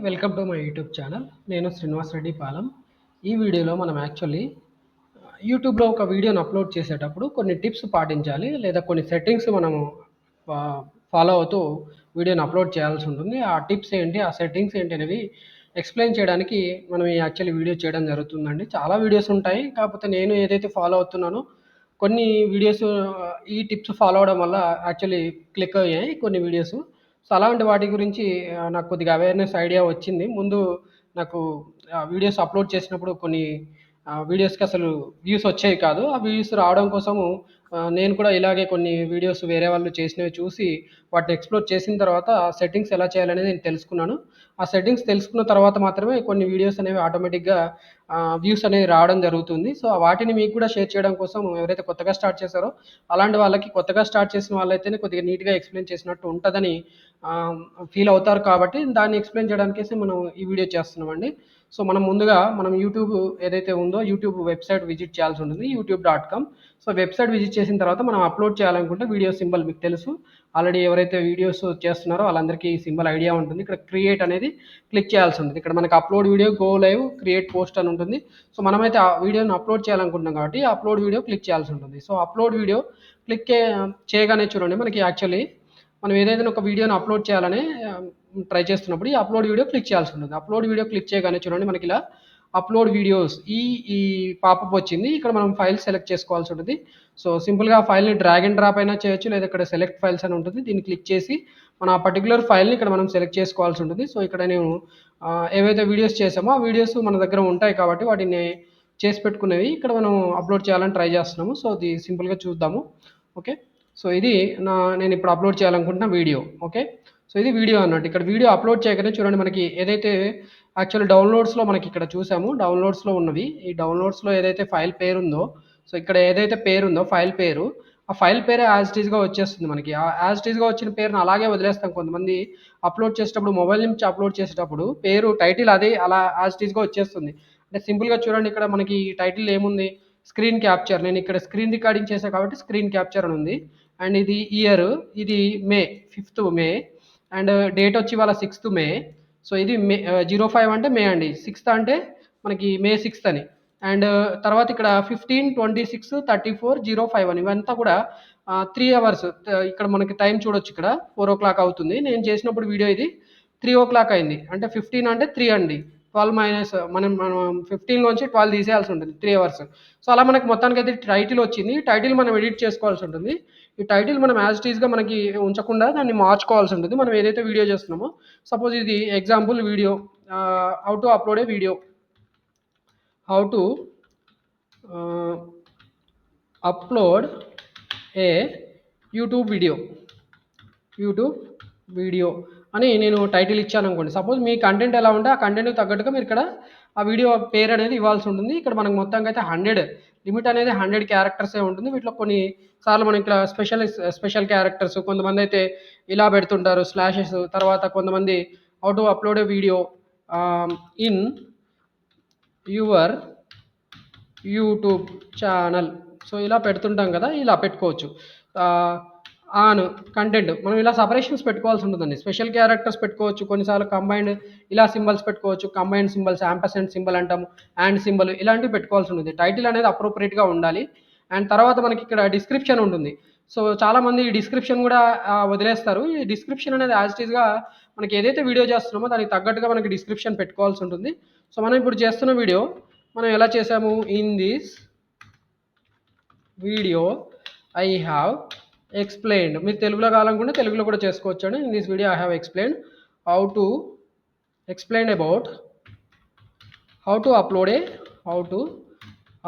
Welcome to my YouTube channel నేను శ్రీనివాస్ రెడ్డి పాలెం. ఈ వీడియోలో మనం యాక్చువల్లీ యూట్యూబ్లో uh, ఒక వీడియోని అప్లోడ్ చేసేటప్పుడు కొన్ని టిప్స్ పాటించాలి లేదా కొన్ని సెట్టింగ్స్ మనము uh, ఫాలో అవుతూ వీడియోని అప్లోడ్ చేయాల్సి ఉంటుంది. ఆ టిప్స్ ఏంటి ఆ సెట్టింగ్స్ ఏంటి అనేవి ఎక్స్ప్లెయిన్ చేయడానికి మనం ఈ యాక్చువల్లీ వీడియో చేయడం జరుగుతుందండి. చాలా వీడియోస్ ఉంటాయి కాకపోతే నేను ఏదైతే ఫాలో అవుతున్నానో కొన్ని వీడియోస్ uh, ఈ టిప్స్ ఫాలో అవడం వల్ల యాక్చువల్లీ క్లిక్ అయ్యాయి కొన్ని వీడియోస్ సో అలాంటి వాటి గురించి నాకు కొద్దిగా అవేర్నెస్ ఐడియా వచ్చింది. ముందు నాకు వీడియోస్ అప్లోడ్ చేసినప్పుడు కొన్ని వీడియోస్కి అసలు వ్యూస్ వచ్చేవి కాదు. ఆ వ్యూస్ రావడం కోసము నేను కూడా ఇలాగే కొన్ని వీడియోస్ వేరే వాళ్ళు చేసినవి చూసి వాటిని ఎక్స్ప్లోర్ చేసిన తర్వాత సెట్టింగ్స్ ఎలా చేయాలనేది నేను తెలుసుకున్నాను. ఆ సెట్టింగ్స్ తెలుసుకున్న తర్వాత మాత్రమే కొన్ని వీడియోస్ అనేవి ఆటోమేటిక్గా వ్యూస్ అనేవి రావడం జరుగుతుంది. సో వాటిని మీకు కూడా షేర్ చేయడం కోసం ఎవరైతే కొత్తగా స్టార్ట్ చేశారో అలాంటి వాళ్ళకి కొత్తగా స్టార్ట్ చేసిన వాళ్ళైతేనే కొద్దిగా నీట్గా ఎక్స్ప్లెయిన్ చేసినట్టు ఉంటుందని ఫీల్ అవుతారు కాబట్టి దాన్ని ఎక్స్ప్లెయిన్ చేయడానికేసి మనం ఈ వీడియో చేస్తున్నామండి. సో మనం ముందుగా మనం యూట్యూబ్ ఏదైతే ఉందో యూట్యూబ్ వెబ్సైట్ విజిట్ చేయాల్సి ఉంటుంది YouTube dot com so website visit చేసిన తర్వాత మనం అప్లోడ్ చేయాలనుకుంటే వీడియో సింబల్ మీకు తెలుసు. ఆల్రెడీ ఎవరైతే వీడియోస్ చేస్తున్నారో వాళ్ళందరికీ ఈ సింబల్ ఐడియా ఉంటుంది. ఇక్కడ క్రియేట్ అనేది క్లిక్ చేయాల్సి ఉంటుంది. ఇక్కడ మనకి upload video go live create post అని ఉంటుంది. సో మనమైతే ఆ వీడియోని అప్లోడ్ చేయాలనుకుంటున్నాం కాబట్టి అప్లోడ్ వీడియో క్లిక్ చేయాల్సి ఉంటుంది. సో అప్లోడ్ వీడియో క్లిక్ చేయగానే చూడండి మనకి యాక్చువల్లీ మనం ఏదైతే ఒక వీడియోని అప్లోడ్ చేయాలని ట్రై చేస్తున్నప్పుడు ఈ అప్లోడ్ వీడియో క్లిక్ చేయాల్సి ఉంటుంది. అప్లోడ్ వీడియో క్లిక్ చేయగానే చూడండి మనకి ఇలా అప్లోడ్ వీడియోస్ ఈ ఈ పాపప్ వచ్చింది. ఇక్కడ మనం ఫైల్ సెలెక్ట్ చేసుకోవాల్సి ఉంటుంది. సో సింపుల్గా ఫైల్ని డ్రాగ్ అండ్ డ్రాప్ అయినా చేయొచ్చు లేదా ఇక్కడ సెలెక్ట్ ఫైల్స్ అని ఉంటుంది. దీన్ని క్లిక్ చేసి మన ఆ పర్టికులర్ ఫైల్ని ఇక్కడ మనం సెలెక్ట్ చేసుకోవాల్సి ఉంటుంది. సో ఇక్కడ నేను ఏవైతే వీడియోస్ చేసామో ఆ వీడియోస్ మన దగ్గర ఉంటాయి కాబట్టి వాటిని చేసి పెట్టుకునేవి ఇక్కడ మనం అప్లోడ్ చేయాలని ట్రై చేస్తున్నాము. సో అది సింపుల్గా చూద్దాము. ఓకే? సో ఇది నా నేను ఇప్పుడు అప్లోడ్ చేయాలనుకుంటున్న వీడియో ఓకే సో ఇది వీడియో అన్నట్టు. ఇక్కడ వీడియో అప్లోడ్ చేయగానే చూడండి మనకి ఏదైతే యాక్చువల్ డౌన్లోడ్స్లో మనకి ఇక్కడ చూసాము డౌన్లోడ్స్లో ఉన్నవి. ఈ డౌన్లోడ్స్లో ఏదైతే ఫైల్ పేరు ఉందో సో ఇక్కడ ఏదైతే పేరు ఉందో ఫైల్ పేరు ఆ ఫైల్ పేరే యాజ్ టీజ్గా వచ్చేస్తుంది మనకి. ఆ యాజ్ టీజ్గా వచ్చిన పేరును అలాగే వదిలేస్తాం. కొంతమంది అప్లోడ్ చేసేటప్పుడు మొబైల్ నుంచి అప్లోడ్ చేసేటప్పుడు పేరు టైటిల్ అదే అలా యాజ్ టీజ్గా వచ్చేస్తుంది. అంటే సింపుల్గా చూడండి ఇక్కడ మనకి టైటిల్ ఏముంది? స్క్రీన్ క్యాప్చర్ నేను ఇక్కడ స్క్రీన్ రికార్డింగ్ చేశాను కాబట్టి స్క్రీన్ క్యాప్చర్ అని ఉంది. అండ్ ఇది ఇయర్ ఇది May fifth May and date వచ్చి వాళ్ళ సిక్స్త్ మే సో ఇది మే జీరో ఫైవ్ అంటే మే అండి. సిక్స్త్ అంటే మనకి మే సిక్స్త్ అని. అండ్ uh, తర్వాత ఇక్కడ fifteen twenty six thirty four zero five అని. ఇవంతా కూడా uh, త్రీ అవర్స్ uh, ఇక్కడ మనకి టైం చూడొచ్చు ఇక్కడ. ఫోర్ ఓ క్లాక్ అవుతుంది. నేను చేసినప్పుడు వీడియో ఇది త్రీ ఓ క్లాక్ అయింది. అంటే ఫిఫ్టీన్ అంటే త్రీ అండి. ట్వెల్వ్ మైనస్ మనం మనం ఫిఫ్టీన్లోంచి ట్వెల్వ్ తీసేయాల్సి ఉంటుంది త్రీ అవర్స్ సో అలా మనకి మొత్తానికి అయితే టైటిల్ వచ్చింది. టైటిల్ మనం ఎడిట్ చేసుకోవాల్సి ఉంటుంది. ఈ టైటిల్ మనం యాజ్ ఇట్ మనకి ఉంచకుండా దాన్ని మార్చుకోవాల్సి ఉంటుంది. మనం ఏదైతే వీడియో చేస్తున్నామో సపోజ్ ఇది example video how to upload a video how to upload a YouTube video YouTube video అని నేను టైటిల్ ఇచ్చాను అనుకోండి. సపోజ్ మీ కంటెంట్ ఎలా ఉంటే ఆ కంటెంట్కి తగ్గట్టుగా మీరు ఇక్కడ ఆ వీడియో పేరు అనేది ఇవ్వాల్సి ఉంటుంది. ఇక్కడ మనకు మొత్తంగా అయితే హండ్రెడ్ లిమిట్ అనేది హండ్రెడ్ క్యారెక్టర్సే ఉంటుంది. వీటిలో కొన్ని సార్లు మనం స్పెషల్ స్పెషల్ క్యారెక్టర్స్ కొంతమంది అయితే ఇలా పెడుతుంటారు స్లాషెస్. తర్వాత కొంతమంది how to upload a video in your YouTube channel so ఇలా పెడుతుంటాం కదా ఇలా పెట్టుకోవచ్చు. ఆన్ కంటెంట్ మనం ఇలా సపరేషన్స్ పెట్టుకోవాల్సి ఉంటుందండి. స్పెషల్ క్యారెక్టర్స్ పెట్టుకోవచ్చు కొన్నిసార్లు కంబైన్డ్ ఇలా సింబల్స్ పెట్టుకోవచ్చు కంబైన్డ్ సింబల్స్ యాంపర్సెంట్ సింబల్ అంటాము అండ్ సింబల్ ఇలాంటివి పెట్టుకోవాల్సి ఉంటుంది. టైటిల్ అనేది అప్రోప్రియేట్గా ఉండాలి. అండ్ తర్వాత మనకి ఇక్కడ డిస్క్రిప్షన్ ఉంటుంది. సో చాలామంది ఈ డిస్క్రిప్షన్ కూడా వదిలేస్తారు. ఈ డిస్క్రిప్షన్ అనేది యాజ్ ఇట్ మనకి ఏదైతే వీడియో చేస్తున్నామో దానికి తగ్గట్టుగా మనకి డిస్క్రిప్షన్ పెట్టుకోవాల్సి ఉంటుంది. సో మనం ఇప్పుడు చేస్తున్న వీడియో మనం ఎలా చేసాము in this video I have explained మీరు తెలుగులో కావాలనుకుంటే తెలుగులో కూడా చేసుకోవచ్చు అండి in this video I have explain how to explain about how to upload a how to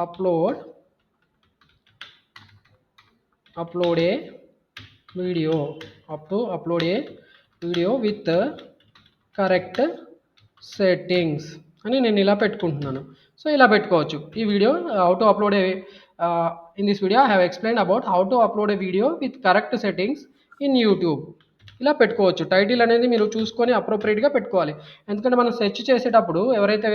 upload upload a video up to upload a video with correct settings అని నేను ఇలా పెట్టుకుంటున్నాను. సో ఇలా పెట్టుకోవచ్చు. ఈ video how to upload a in this video I have explain about how to upload a video with correct settings in YouTube ఇలా పెట్టుకోవచ్చు. Title అనేది మీరు చూసుకొని అప్రోప్రియేట్గా పెట్టుకోవాలి. ఎందుకంటే మనం సెర్చ్ చేసేటప్పుడు ఎవరైతే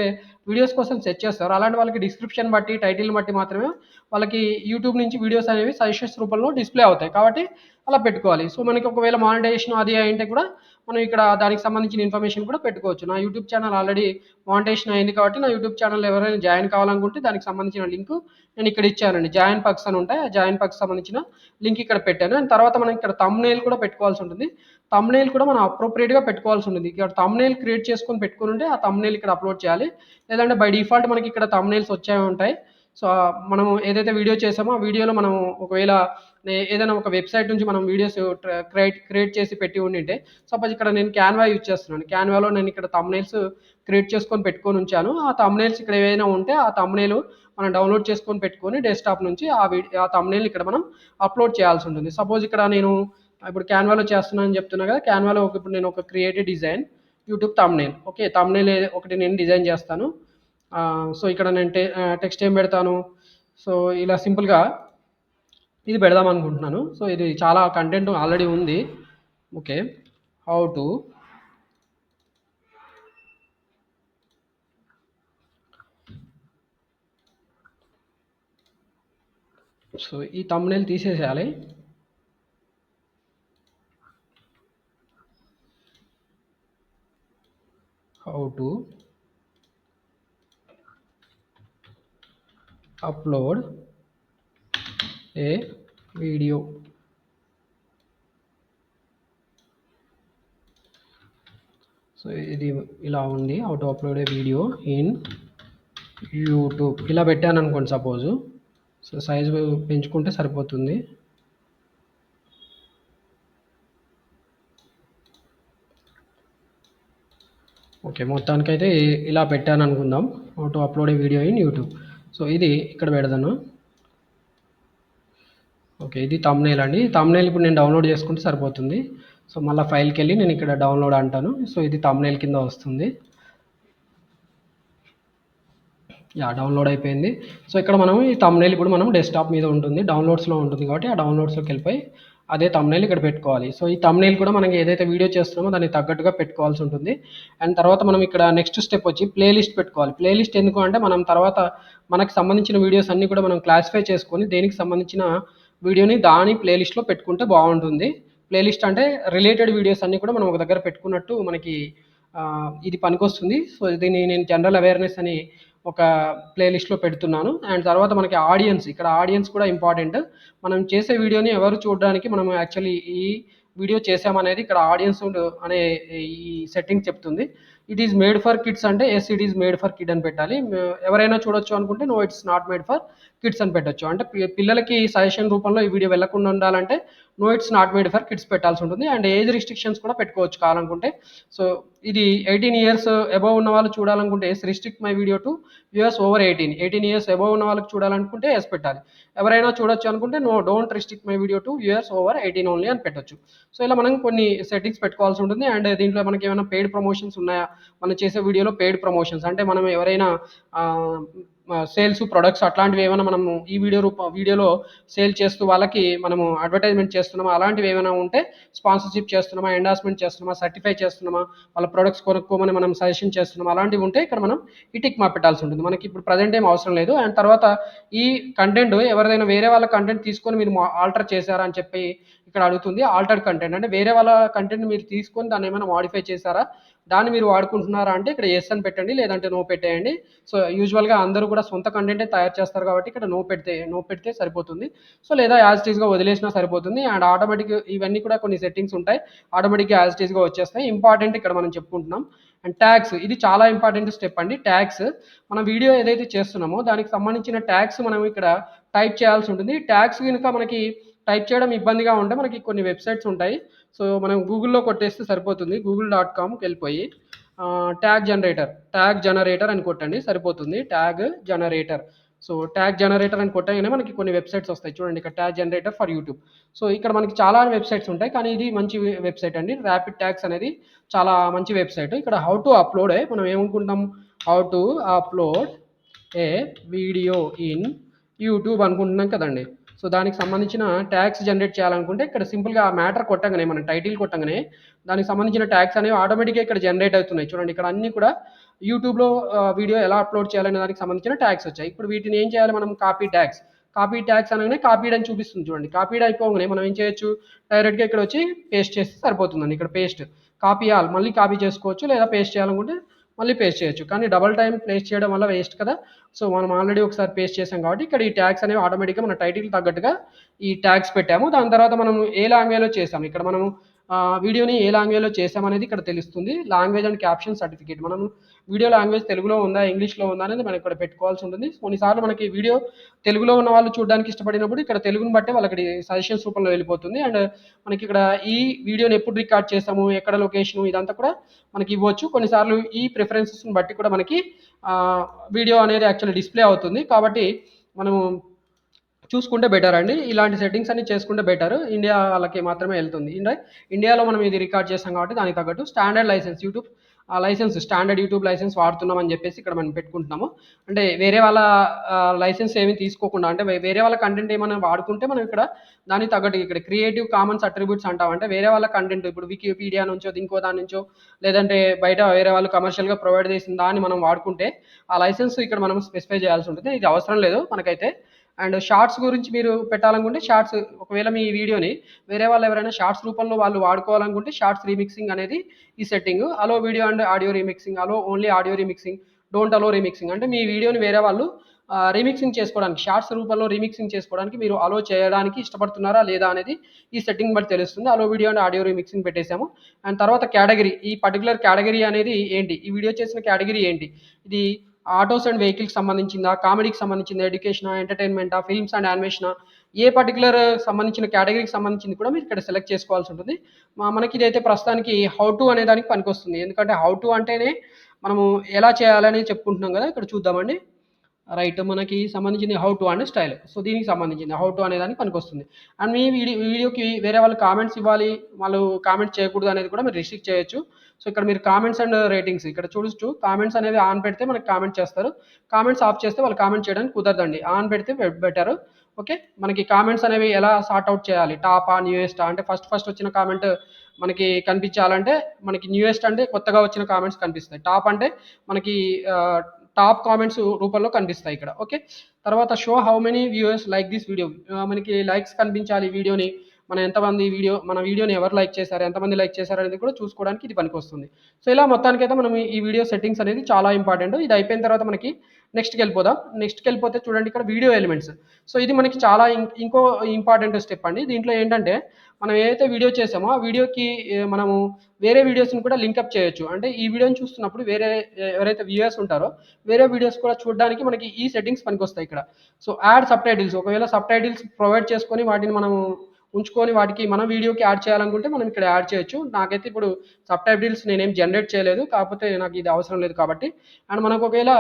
వీడియోస్ కోసం సెర్చ్ చేస్తారో అలాంటి వాళ్ళకి డిస్క్రిప్షన్ బట్టి టైటిల్ బట్టి మాత్రమే వాళ్ళకి యూట్యూబ్ నుంచి వీడియోస్ అనేవి సజెషన్స్ రూపంలో డిస్ప్లే అవుతాయి. కాబట్టి అలా పెట్టుకోవాలి. సో మనకి ఒకవేళ మానిటైజేషన్ అది అయింటే కూడా మనం ఇక్కడ దానికి సంబంధించిన ఇన్ఫర్మేషన్ కూడా పెట్టుకోవచ్చు. నా యూట్యూబ్ ఛానల్ ఆల్రెడీ మానిటైజేషన్ అయింది కాబట్టి నా యూట్యూబ్ ఛానల్ ఎవరైనా జాయిన్ కావాలనుకుంటే దానికి సంబంధించిన లింక్ నేను ఇక్కడ ఇచ్చానండి. జాయిన్ పక్స్ అని ఉంటాయి. ఆ జాయిన్ పక్స్ సంబంధించిన లింక్ ఇక్కడ పెట్టాను. అండ్ తర్వాత మనం ఇక్కడ తమ్నేల్ కూడా పెట్టుకోవాల్సి ఉంటుంది. తమ్నేల్ కూడా మనం అప్రోప్రియేట్గా పెట్టుకోవాల్సి ఉంటుంది. ఇక్కడ తమ్నేల్ క్రియేట్ చేసుకొని పెట్టుకుని ఉంటే ఆ తమ్నేల్ ఇక్కడ అప్లోడ్ చేయాలి. లేదంటే బై డిఫాల్ట్ మనకి ఇక్కడ తమ్నేల్స్ వచ్చే ఉంటాయి. సో మనం ఏదైతే వీడియో చేసామో ఆ వీడియోలో మనం ఒకవేళ ఏదైనా ఒక వెబ్సైట్ నుంచి మనం వీడియోస్ క్రియేట్ క్రియేట్ చేసి పెట్టి ఉండింటే సపోజ్ ఇక్కడ నేను క్యాన్వా యూజ్ చేస్తున్నాను. క్యాన్వాలో నేను ఇక్కడ తమ్నైల్స్ క్రియేట్ చేసుకొని పెట్టుకొని ఉంచాను. ఆ తమ్నైల్స్ ఇక్కడ ఏవైనా ఉంటే ఆ తమ్నైల్ మనం డౌన్లోడ్ చేసుకొని పెట్టుకొని డెస్క్టాప్ నుంచి ఆ వీడియో ఆ తమ్నైల్ ఇక్కడ మనం అప్లోడ్ చేయాల్సి ఉంటుంది. సపోజ్ ఇక్కడ నేను ఇప్పుడు క్యాన్వాలో చేస్తున్నానని చెప్తున్నా కదా క్యాన్వాలో ఒక ఇప్పుడు నేను ఒక creative design YouTube thumbnail okay thumbnail ఒకటి నేను డిజైన్ చేస్తాను. సో ఇక్కడ నేను టెక్స్ట్ ఏం పెడతాను? సో ఇలా సింపుల్గా ఇది పెడదాం అనుకుంటున్నాను. సో ఇది చాలా కంటెంట్ ఆల్రెడీ ఉంది. ఓకే హౌ టు సో ఈ thumbnail తీసేసేయాలి. How to upload a video? So ఇది ఇలా ఉంది how to upload a video in YouTube ఇలా పెట్టాను అనుకోండి సపోజు సో సైజు పెంచుకుంటే సరిపోతుంది. ఓకే మొత్తానికైతే ఇలా పెట్టాను అనుకుందాం how to upload a video in YouTube so ఇది ఇక్కడ పెడదాను ఓకే ఇది తమ్నేల్ అండి. తమ్నేల్ ఇప్పుడు నేను డౌన్లోడ్ చేసుకుంటే సరిపోతుంది. సో మళ్ళీ ఫైల్కి వెళ్ళి నేను ఇక్కడ డౌన్లోడ్ అంటాను. సో ఇది తమ్నేల్ కింద వస్తుంది. యా డౌన్లోడ్ అయిపోయింది. సో ఇక్కడ మనం ఈ తమ్నేల్ ఇప్పుడు మనం డెస్క్టాప్ మీద ఉంటుంది డౌన్లోడ్స్లో ఉంటుంది కాబట్టి ఆ డౌన్లోడ్స్లోకి వెళ్ళిపోయి అదే తమ్నేల్ ఇక్కడ పెట్టుకోవాలి. సో ఈ తమ్నేల్ కూడా మనకి ఏదైతే వీడియో చేస్తున్నామో దానికి తగ్గట్టుగా పెట్టుకోవాల్సి ఉంటుంది. అండ్ తర్వాత మనం ఇక్కడ నెక్స్ట్ స్టెప్ వచ్చి ప్లేలిస్ట్ పెట్టుకోవాలి. ప్లేలిస్ట్ ఎందుకు అంటే మనం తర్వాత మనకు సంబంధించిన వీడియోస్ అన్నీ కూడా మనం క్లాసిఫై చేసుకొని దేనికి సంబంధించిన వీడియోని దాని ప్లేలిస్ట్లో పెట్టుకుంటే బాగుంటుంది. ప్లేలిస్ట్ అంటే రిలేటెడ్ వీడియోస్ అన్నీ కూడా మనం ఒక దగ్గర పెట్టుకున్నట్టు మనకి ఇది పనికొస్తుంది. సో దీన్ని నేను జనరల్ అవేర్నెస్ అని ఒక ప్లేలిస్ట్లో పెడుతున్నాను. అండ్ తర్వాత మనకి ఆడియన్స్ ఇక్కడ ఆడియన్స్ కూడా ఇంపార్టెంట్. మనం చేసే వీడియోని ఎవరు చూడడానికి మనం యాక్చువల్లీ ఈ వీడియో చేసామనేది ఇక్కడ ఆడియన్స్ అనే ఈ సెట్టింగ్ చెప్తుంది. It is made for kids అంటే yes it is made for kid అని పెట్టాలి. ఎవరైనా చూడొచ్చు అనుకుంటే no it's not made for kids అని పెట్టొచ్చు. అంటే పిల్లలకి సజెషన్ రూపంలో ఈ వీడియో వెళ్ళకుండా ఉండాలంటే no it's not made for kids పెట్టాల్సి ఉంటుంది. అండ్ ఏజ్ రిస్ట్రిక్షన్స్ కూడా పెట్టుకోవచ్చు కావాలనుకుంటే. సో ఇది ఎయిటీన్ ఇయర్స్ అబవ్ ఉన్న వాళ్ళు చూడాలనుకుంటే yes restrict my video to US over eighteen eighteen years above ఉన్న వాళ్ళకి చూడాలనుకుంటే ఎస్ పెట్టాలి. ఎవరైనా చూడొచ్చు అనుకుంటే no don't restrict my video to US over eighteen only అని పెట్టొచ్చు. సో ఇలా మనం కొన్ని సెట్టింగ్స్ పెట్టుకోవాల్సి ఉంటుంది. అండ్ దీంట్లో మనకి ఏమైనా పెయిడ్ ప్రమోషన్స్ ఉన్నాయా? మనం చేసే వీడియోలో పెయిడ్ ప్రమోషన్స్ అంటే మనం ఎవరైనా సేల్స్ ప్రొడక్ట్స్ అట్లాంటివి ఏమైనా మనము ఈ వీడియో రూప వీడియోలో సేల్ చేస్తూ వాళ్ళకి మనము అడ్వర్టైజ్మెంట్ చేస్తున్నామా? అలాంటివి ఏమైనా ఉంటే స్పాన్సర్షిప్ చేస్తున్నామా? ఎండార్స్మెంట్ చేస్తున్నామా? సర్టిఫై చేస్తున్నామా? వాళ్ళ ప్రొడక్ట్స్ కొనుక్కోమని మనం సజెషన్ చేస్తున్నామా? అలాంటివి ఉంటే ఇక్కడ మనం ఈ టిక్ మా పెట్టాల్సి ఉంటుంది. మనకి ఇప్పుడు ప్రజెంట్ ఏం అవసరం లేదు. అండ్ తర్వాత ఈ కంటెంట్ ఎవరిదైనా వేరే వాళ్ళ కంటెంట్ తీసుకొని మీరు ఆల్టర్ చేశారా అని చెప్పి ఇక్కడ అడుగుతుంది. ఆల్టర్డ్ కంటెంట్ అంటే వేరే వాళ్ళ కంటెంట్ మీరు తీసుకొని దాన్ని ఏమైనా మాడిఫై చేశారా? దాన్ని మీరు వాడుకుంటున్నారా అంటే ఇక్కడ ఎస్ అని పెట్టండి లేదంటే నో పెట్టేయండి. సో యూజువల్గా అందరూ కూడా సొంత కంటెంటే తయారు చేస్తారు కాబట్టి ఇక్కడ నో పెడితే నో పెడితే సరిపోతుంది. సో లేదా యాజ్ టీజ్గా వదిలేసినా సరిపోతుంది. అండ్ ఆటోమేటిక్ ఇవన్నీ కూడా కొన్ని సెట్టింగ్స్ ఉంటాయి. ఆటోమేటిక్గా యాజ్ టీజ్గా వచ్చేస్తాయి. ఇంపార్టెంట్ ఇక్కడ మనం చెప్పుకుంటున్నాం. అండ్ ట్యాక్స్ ఇది చాలా ఇంపార్టెంట్ స్టెప్ అండి. ట్యాక్స్ మనం వీడియో ఏదైతే చేస్తున్నామో దానికి సంబంధించిన ట్యాక్స్ మనం ఇక్కడ టైప్ చేయాల్సి ఉంటుంది. ట్యాక్స్ కనుక మనకి టైప్ చేయడం ఇబ్బందిగా ఉంటే మనకి కొన్ని వెబ్సైట్స్ ఉంటాయి. సో మనం గూగుల్లో కొట్టేస్తే సరిపోతుంది. గూగుల్ డాట్ కామ్కి వెళ్ళిపోయి ట్యాగ్ జనరేటర్ ట్యాగ్ జనరేటర్ అని కొట్టండి సరిపోతుంది. Tag generator. So tag generator అని కొట్టగానే మనకి కొన్ని వెబ్సైట్స్ వస్తాయి. చూడండి ఇక్కడ tag generator for YouTube. So ఇక్కడ మనకి చాలా వెబ్సైట్స్ ఉంటాయి. కానీ ఇది మంచి వెబ్సైట్ అండి. ర్యాపిడ్ ట్యాగ్స్ అనేది చాలా మంచి వెబ్సైట్. ఇక్కడ హౌ టు అప్లోడ్ మనం ఏమనుకుంటాం? How to upload a video in YouTube అనుకుంటున్నాం కదండి. సో దానికి సంబంధించిన ట్యాక్స్ జనరేట్ చేయాలనుకుంటే ఇక్కడ సింపుల్గా ఆ మ్యాటర్ కొట్టగానే మనం టైటిల్ కొట్టగానే దానికి సంబంధించిన ట్యాక్స్ అనేవి ఆటోమేటిక్గా ఇక్కడ జనరేట్ అవుతున్నాయి. చూడండి ఇక్కడ అన్ని కూడా యూట్యూబ్లో వీడియో ఎలా అప్లోడ్ చేయాలనే దానికి సంబంధించిన ట్యాక్స్ వచ్చాయి. ఇప్పుడు వీటిని ఏం చేయాలి మనం? కాపీ ట్యాక్స్ కాపీ ట్యాక్స్ అనగానే కాపీడ్ అని చూపిస్తుంది చూడండి. కాపీడ్ అయిపోగానే మనం ఏం చేయొచ్చు? డైరెక్ట్గా ఇక్కడ వచ్చి పేస్ట్ చేస్తే సరిపోతుందండి. ఇక్కడ పేస్ట్ కాపీ ఆల్ మళ్ళీ కాపీ చేసుకోవచ్చు లేదా పేస్ట్ చేయాలనుకుంటే మళ్ళీ పేస్ట్ చేయొచ్చు. కానీ డబల్ టైం ప్లేస్ చేయడం వల్ల వేస్ట్ కదా. సో మనం ఆల్రెడీ ఒకసారి పేస్ట్ చేసాం కాబట్టి ఇక్కడ ఈ ట్యాగ్స్ అనేవి ఆటోమేటిక్గా మన టైటిల్ తగ్గట్టుగా ఈ ట్యాగ్స్ పెట్టాము. దాని తర్వాత మనం ఏ లాంగ్వేజ్లో చేసాము ఇక్కడ మనం వీడియోని ఏ లాంగ్వేజ్లో చేసామనేది ఇక్కడ తెలుస్తుంది. Language and caption certificate. మనం వీడియో లాంగ్వేజ్ తెలుగులో ఉందా ఇంగ్లీష్లో ఉందా అనేది మనం ఇక్కడ పెట్టుకోవాల్సి ఉంటుంది. కొన్నిసార్లు మనకి వీడియో తెలుగులో ఉన్న వాళ్ళు చూడడానికి ఇష్టపడినప్పుడు ఇక్కడ తెలుగుని బట్టే వాళ్ళకి సజెషన్స్ రూపంలో వెళ్ళిపోతుంది. అండ్ మనకి ఇక్కడ ఈ వీడియోని ఎప్పుడు రికార్డ్ చేసాము ఎక్కడ లొకేషన్ ఇదంతా కూడా మనకి ఇవ్వచ్చు. కొన్నిసార్లు ఈ ప్రిఫరెన్సెస్ని బట్టి కూడా మనకి వీడియో అనేది యాక్చువల్లీ డిస్ప్లే అవుతుంది. కాబట్టి మనము చూసుకుంటే బెటర్ అండి. ఇలాంటి సెట్టింగ్స్ అన్ని చేసుకుంటే బెటర్ ఇండియా వాళ్ళకి మాత్రమే వెళ్తుంది. ఇండియా ఇండియాలో మనం ఇది రికార్డ్ చేస్తాం కాబట్టి దానికి తగ్గట్టు స్టాండర్డ్ లైసెన్స్ యూట్యూబ్ ఆ లైసెన్స్ స్టాండర్డ్ యూట్యూబ్ లైసెన్స్ వాడుతున్నాం అని చెప్పేసి ఇక్కడ మనం పెట్టుకుంటున్నాము. అంటే వేరే వాళ్ళ లైసెన్స్ ఏమి తీసుకోకుండా అంటే వేరే వాళ్ళ కంటెంట్ ఏమైనా వాడుకుంటే మనం ఇక్కడ దానికి తగ్గట్టు ఇక్కడ క్రియేటివ్ కామన్స్ అట్రిబ్యూట్స్ అంటాం. అంటే వేరే వాళ్ళ కంటెంట్ ఇప్పుడు వికీపీడియా నుంచో ఇంకో దాని నుంచో లేదంటే బయట వేరే వాళ్ళు కమర్షియల్గా ప్రొవైడ్ చేసిన దాన్ని మనం వాడుకుంటే ఆ లైసెన్స్ ఇక్కడ మనం స్పెసిఫై చేయాల్సి ఉంటుంది. ఇది అవసరం లేదు మనకైతే. అండ్ షార్ట్స్ గురించి మీరు పెట్టాలనుకుంటే షార్ట్స్ ఒకవేళ మీ వీడియోని వేరే వాళ్ళు ఎవరైనా షార్ట్స్ రూపంలో వాళ్ళు వాడుకోవాలనుకుంటే షార్ట్స్ రీమిక్సింగ్ అనేది ఈ setting. Allow video and audio remixing allow only audio remixing don't allow remixing. అంటే మీ వీడియోని వేరే వాళ్ళు రీమిక్సింగ్ చేసుకోవడానికి షార్ట్స్ రూపంలో రీమిక్సింగ్ చేసుకోవడానికి మీరు అలో చేయడానికి ఇష్టపడుతున్నారా లేదా అనేది ఈ సెట్టింగ్ బట్టి తెలుస్తుంది. Allow video and audio remixing పెట్టేశాము. And తర్వాత కేటగిరీ ఈ పర్టికులర్ కేటగిరీ అనేది ఏంటి ఈ వీడియో చేసిన కేటగిరీ ఏంటి ఇది ఆటోస్ అండ్ వెహికల్కి సంబంధించిందా కామెడీకి సంబంధించిందా ఎడ్యుకేషనా ఎంటర్టైన్మెంటా ఫిల్మ్స్ అండ్ యానిమేషనా? ఏ పర్టికులర్ సంబంధించిన కేటగిరీకి సంబంధించింది కూడా మీరు ఇక్కడ సెలెక్ట్ చేసుకోవాల్సి ఉంటుంది. మనకి ఇదైతే ప్రస్తుతానికి హౌ టు అనే దానికి పనికొస్తుంది. ఎందుకంటే హౌ టు అంటేనే మనము ఎలా చేయాలని చెప్పుకుంటున్నాం కదా ఇక్కడ చూద్దామండి. రైట్ మనకి సంబంధించింది how to and style so దీనికి సంబంధించింది హౌ టు అనేదానికి పనికొస్తుంది. అండ్ మీ వీడియో వీడియోకి వేరే వాళ్ళు కామెంట్స్ ఇవ్వాలి వాళ్ళు కామెంట్ చేయకూడదు అనేది కూడా మీరు రిస్ట్రిక్ట్ చేయొచ్చు. సో ఇక్కడ మీరు కామెంట్స్ అండ్ రేటింగ్స్ ఇక్కడ చూడొచ్చు. కామెంట్స్ అనేది ఆన్ పెడితే మనకి కామెంట్ చేస్తారు. కామెంట్స్ ఆఫ్ చేస్తే వాళ్ళు కామెంట్ చేయడానికి కుదరదండి. ఆన్ పెడితే బెటర్ ఓకే మనకి కామెంట్స్ అనేవి ఎలా సార్ట్ అవుట్ చేయాలి? టాపా న్యూయెస్టా అంటే ఫస్ట్ ఫస్ట్ వచ్చిన కామెంట్ మనకి కనిపించాలంటే మనకి న్యూయెస్ట్ అంటే కొత్తగా వచ్చిన కామెంట్స్ కనిపిస్తాయి. టాప్ అంటే మనకి టాప్ కామెంట్స్ రూపంలో కనిపిస్తాయి ఇక్కడ ఓకే? తర్వాత show how many viewers like this video మనకి లైక్స్ కనిపించాలి వీడియోని మనం ఎంతమంది వీడియో మన వీడియోని ఎవరు లైక్ చేశారు ఎంతమంది లైక్ చేశారు అనేది కూడా చూసుకోవడానికి ఇది పనికి వస్తుంది సో ఇలా మొత్తానికైతే మనం ఈ వీడియో సెట్టింగ్స్ అనేది చాలా ఇంపార్టెంట్. ఇది అయిపోయిన తర్వాత మనకి నెక్స్ట్కి వెళ్ళిపోదాం. నెక్స్ట్కి వెళ్ళిపోతే చూడండి ఇక్కడ వీడియో ఎలిమెంట్స్. సో ఇది మనకి చాలా ఇంకో ఇంపార్టెంట్ స్టెప్ అండి. దీంట్లో ఏంటంటే మనం ఏదైతే వీడియో చేసామో ఆ వీడియోకి మనము వేరే వీడియోస్ని కూడా లింకప్ చేయొచ్చు. అంటే ఈ వీడియోని చూస్తున్నప్పుడు వేరే ఎవరైతే వ్యూయర్స్ ఉంటారో వేరే వీడియోస్ కూడా చూడడానికి మనకి ఈ సెట్టింగ్స్ పనికి వస్తాయి ఇక్కడ. So add subtitles. ఒకవేళ సబ్ టైటిల్స్ ప్రొవైడ్ చేసుకొని వాటిని మనం ఉంచుకొని వాటికి మన వీడియోకి యాడ్ చేయాలనుకుంటే మనం ఇక్కడ యాడ్ చేయొచ్చు. నాకైతే ఇప్పుడు సబ్ టైటిల్స్ నేనేం జనరేట్ చేయలేదు. కాకపోతే నాకు ఇది అవసరం లేదు కాబట్టి. అండ్ మనకు ఒకవేళ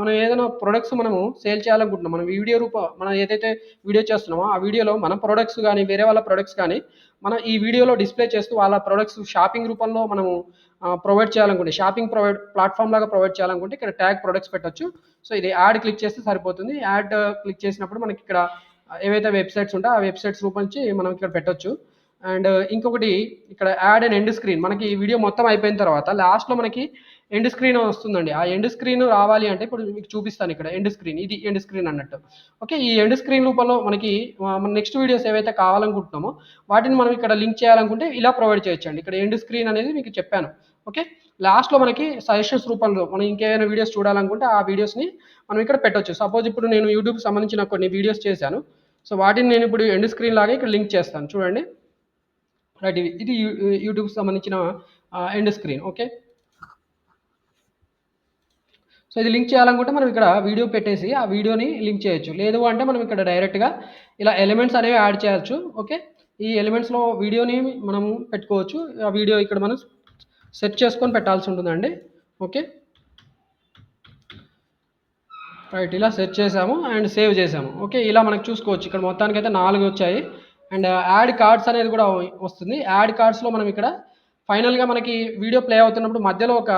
మనం ఏదైనా ప్రొడక్ట్స్ మనము సేల్ చేయాలనుకుంటున్నాం. మనం వీడియో రూప మనం ఏదైతే వీడియో చేస్తున్నామో ఆ వీడియోలో మన ప్రొడక్ట్స్ కానీ వేరే వాళ్ళ ప్రొడక్ట్స్ కానీ మనం ఈ వీడియోలో డిస్ప్లే చేస్తూ వాళ్ళ ప్రొడక్ట్స్ షాపింగ్ రూపంలో మనము ప్రొవైడ్ చేయాలనుకుంటే షాపింగ్ ప్రొవైడ్ ప్లాట్ఫామ్ లాగా ప్రొవైడ్ చేయాలనుకుంటే ఇక్కడ ట్యాగ్ ప్రొడక్ట్స్ పెట్టొచ్చు. సో ఇది యాడ్ క్లిక్ చేస్తే సరిపోతుంది. యాడ్ క్లిక్ చేసినప్పుడు మనకి ఇక్కడ ఏవైతే వెబ్సైట్స్ ఉంటాయో ఆ వెబ్సైట్స్ రూపొంచి మనం ఇక్కడ పెట్టొచ్చు. అండ్ ఇంకొకటి ఇక్కడ యాడ్ అండ్ ఎండ్ స్క్రీన్. మనకి ఈ వీడియో మొత్తం అయిపోయిన తర్వాత లాస్ట్లో మనకి ఎండ్ స్క్రీన్ వస్తుందండి. ఆ ఎండ్ స్క్రీన్ రావాలి అంటే ఇప్పుడు మీకు చూపిస్తాను ఇక్కడ ఎండ్ స్క్రీన్. ఇది ఎండ్ స్క్రీన్ అన్నట్టు. ఓకే ఈ ఎండ్ స్క్రీన్ రూపంలో మనకి మన నెక్స్ట్ వీడియోస్ ఏవైతే కావాలనుకుంటున్నామో వాటిని మనం ఇక్కడ లింక్ చేయాలనుకుంటే ఇలా ప్రొవైడ్ చేయొచ్చండి. ఇక్కడ ఎండ్ స్క్రీన్ అనేది మీకు చెప్పాను. ఓకే లాస్ట్లో మనకి సజెషన్స్ రూపంలో మనం ఇంకేమైనా వీడియోస్ చూడాలనుకుంటే ఆ వీడియోస్ని మనం ఇక్కడ పెట్టొచ్చు. సపోజ్ ఇప్పుడు నేను యూట్యూబ్ సంబంధించిన కొన్ని వీడియోస్ చేశాను. సో వాటిని నేను ఇప్పుడు ఎండ్ స్క్రీన్ లాగా ఇక్కడ లింక్ చేస్తాను. చూడండి. రైట్ ఇది ఇది యూట్యూబ్కి సంబంధించిన ఎండ్ స్క్రీన్ ఓకే? సో ఇది లింక్ చేయాలనుకుంటే మనం ఇక్కడ వీడియో పెట్టేసి ఆ వీడియోని లింక్ చేయొచ్చు. లేదు అంటే మనం ఇక్కడ డైరెక్ట్గా ఇలా ఎలిమెంట్స్ అనేవి యాడ్ చేయొచ్చు ఓకే? ఈ ఎలిమెంట్స్లో వీడియోని మనం పెట్టుకోవచ్చు. ఆ వీడియో ఇక్కడ మనం సెట్ చేసుకొని పెట్టాల్సి ఉంటుందండి ఓకే? రైట్ ఇలా సెట్ చేసాము అండ్ సేవ్ చేసాము. ఓకే ఇలా మనకు చూసుకోవచ్చు. ఇక్కడ మొత్తానికి అయితే నాలుగు వచ్చాయి. అండ్ యాడ్ కార్డ్స్ అనేది కూడా వస్తుంది. యాడ్ కార్డ్స్లో మనం ఇక్కడ ఫైనల్గా మనకి వీడియో ప్లే అవుతున్నప్పుడు మధ్యలో ఒక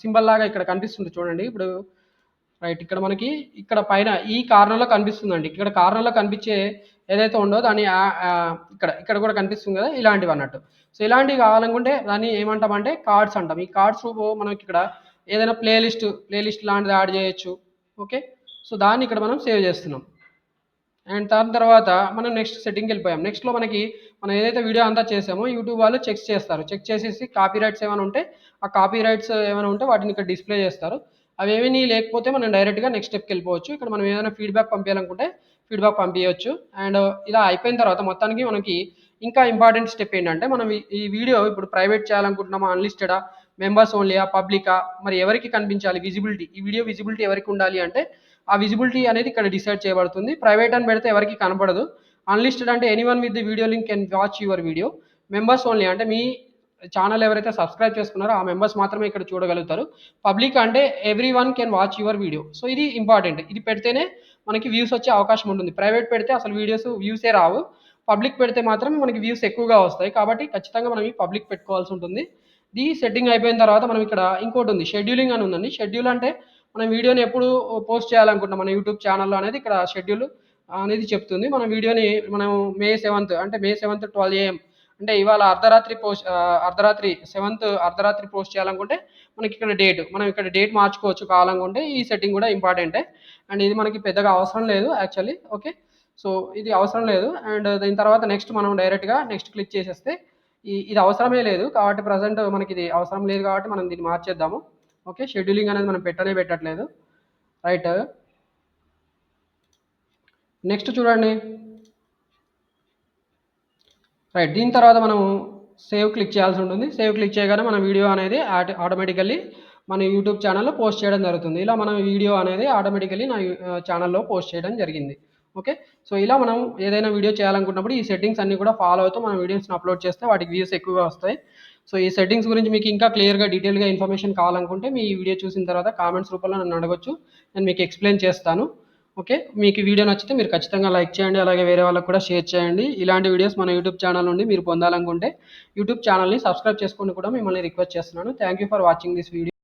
సింబల్ లాగా ఇక్కడ కనిపిస్తుంది చూడండి. ఇప్పుడు రైట్ ఇక్కడ మనకి ఇక్కడ పైన ఈ కార్నర్లో కనిపిస్తుందండి. ఇక్కడ కార్నర్లో కనిపించే ఏదైతే ఉండో దాన్ని ఇక్కడ ఇక్కడ కూడా కనిపిస్తుంది కదా ఇలాంటివి అన్నట్టు. సో ఇలాంటివి కావాలనుకుంటే దాన్ని ఏమంటామంటే కార్డ్స్ అంటాం. ఈ కార్డ్స్ మనకి ఇక్కడ ఏదైనా ప్లేలిస్ట్ ప్లేలిస్ట్ లాంటిది యాడ్ చేయొచ్చు. ఓకే సో దాన్ని ఇక్కడ మనం సేవ్ చేస్తున్నాం. అండ్ దాని తర్వాత మనం నెక్స్ట్ సెట్టింగ్కి వెళ్ళిపోయాం. నెక్స్ట్లో మనకి మనం ఏదైతే వీడియో అంతా చేసామో యూట్యూబ్ వాళ్ళు చెక్ చేస్తారు. చెక్ చేసేసి కాపీ రైట్స్ ఏమైనా ఉంటే ఆ కాపీ రైట్స్ ఏమైనా ఉంటే వాటిని ఇక్కడ డిస్ప్లే చేస్తారు. అవి ఏమీ లేకపోతే మనం డైరెక్ట్గా నెక్స్ట్ స్టెప్కి వెళ్ళిపోవచ్చు. ఇక్కడ మనం ఏదైనా ఫీడ్బ్యాక్ పంపించాలనుకుంటే ఫీడ్బ్యాక్ పంపించవచ్చు. అండ్ ఇలా అయిపోయిన తర్వాత మొత్తానికి మనకి ఇంకా ఇంపార్టెంట్ స్టెప్ ఏంటంటే మనం ఈ- వీడియో ఇప్పుడు ప్రైవేట్ చేయాలనుకుంటున్నామా అన్లిస్టెడా మెంబర్స్ ఓన్లీయా పబ్లికా మరి ఎవరికి కనిపించాలి? విజిబిలిటీ ఈ వీడియో విజిబిలిటీ ఎవరికి ఉండాలి అంటే ఆ విజిబిలిటీ అనేది ఇక్కడ డిసైడ్ చేయబడుతుంది. ప్రైవేట్ అని పెడితే ఎవరికి కనపడదు. అన్లిస్టెడ్ అంటే anyone with the video link can watch your video members only అంటే మీ ఛానల్ ఎవరైతే సబ్స్క్రైబ్ చేసుకున్నారో ఆ మెంబర్స్ మాత్రమే ఇక్కడ చూడగలుగుతారు. పబ్లిక్ అంటే everyone can watch your video so ఇది ఇంపార్టెంట్ ఇది పెడితేనే మనకి వ్యూస్ వచ్చే అవకాశం ఉంటుంది. ప్రైవేట్ పెడితే అసలు వీడియోస్ వ్యూసే రావు. పబ్లిక్ పెడితే మాత్రం మనకి వ్యూస్ ఎక్కువగా వస్తాయి. కాబట్టి ఖచ్చితంగా మనం ఈ పబ్లిక్ పెట్టుకోవాల్సి ఉంటుంది. ఈ సెట్టింగ్ అయిపోయిన తర్వాత మనం ఇక్కడ ఇంకోటి ఉంది. షెడ్యూలింగ్ అని ఉందండి. షెడ్యూల్ అంటే మనం వీడియోని ఎప్పుడు పోస్ట్ చేయాలనుకుంటున్నాం మన యూట్యూబ్ ఛానల్లో అనేది ఇక్కడ షెడ్యూల్ అనేది చెప్తుంది. మన వీడియోని మనం మే సెవెంత్ అంటే మే సెవెంత్ ట్వెల్వ్ ఏఎం అంటే ఇవాళ అర్ధరాత్రి పోస్ట్ అర్ధరాత్రి సెవెంత్ అర్ధరాత్రి పోస్ట్ చేయాలనుకుంటే మనకి ఇక్కడ డేట్ మనం ఇక్కడ డేట్ మార్చుకోవచ్చు కావాలనుకుంటే ఈ సెట్టింగ్ కూడా ఇంపార్టెంటే. అండ్ ఇది మనకి పెద్దగా అవసరం లేదు యాక్చువల్లీ ఓకే? సో ఇది అవసరం లేదు. అండ్ దీని తర్వాత నెక్స్ట్ మనం డైరెక్ట్గా నెక్స్ట్ క్లిక్ చేసేస్తే ఇది అవసరమే లేదు కాబట్టి ప్రజెంట్ మనకి ఇది అవసరం లేదు కాబట్టి మనం దీన్ని మార్చేద్దాము. ఓకే షెడ్యూలింగ్ అనేది మనం పెట్టనే పెట్టట్లేదు. రైట్ నెక్స్ట్ చూడండి. రైట్ దీని తర్వాత మనం సేవ్ క్లిక్ చేయాల్సి ఉంటుంది. సేవ్ క్లిక్ చేయగానే మన వీడియో అనేది ఆటోమేటికల్లీ మన యూట్యూబ్ ఛానల్లో పోస్ట్ చేయడం జరుగుతుంది. ఇలా మనం వీడియో అనేది ఆటోమేటికల్లీ నా ఛానల్లో పోస్ట్ చేయడం జరిగింది. ఓకే సో ఇలా మనం ఏదైనా వీడియో చేయాలనుకున్నప్పుడు ఈ సెట్టింగ్స్ అన్నీ కూడా ఫాలో అవుతూ మన వీడియోస్ని అప్లోడ్ చేస్తే వాటికి వ్యూస్ ఎక్కువగా వస్తాయి. సో ఈ సెట్టింగ్స్ గురించి మీకు ఇంకా క్లియర్గా డీటెయిల్గా ఇన్ఫర్మేషన్ కావాలనుకుంటే మీ వీడియో చూసిన తర్వాత కామెంట్స్ రూపంలో నన్ను అడగొచ్చు. నేను మీకు ఎక్స్ప్లెయిన్ చేస్తాను. ఓకే మీకు వీడియో నచ్చితే మీరు ఖచ్చితంగా లైక్ చేయండి. అలాగే వేరే వాళ్ళకి కూడా షేర్ చేయండి. ఇలాంటి వీడియోస్ మన యూట్యూబ్ ఛానల్ నుండి మీరు పొందాలనుకుంటే యూట్యూబ్ ఛానల్ని సబ్స్క్రైబ్ చేసుకొని కూడా మిమ్మల్ని రిక్వెస్ట్ చేస్తున్నాను. Thank you for watching this video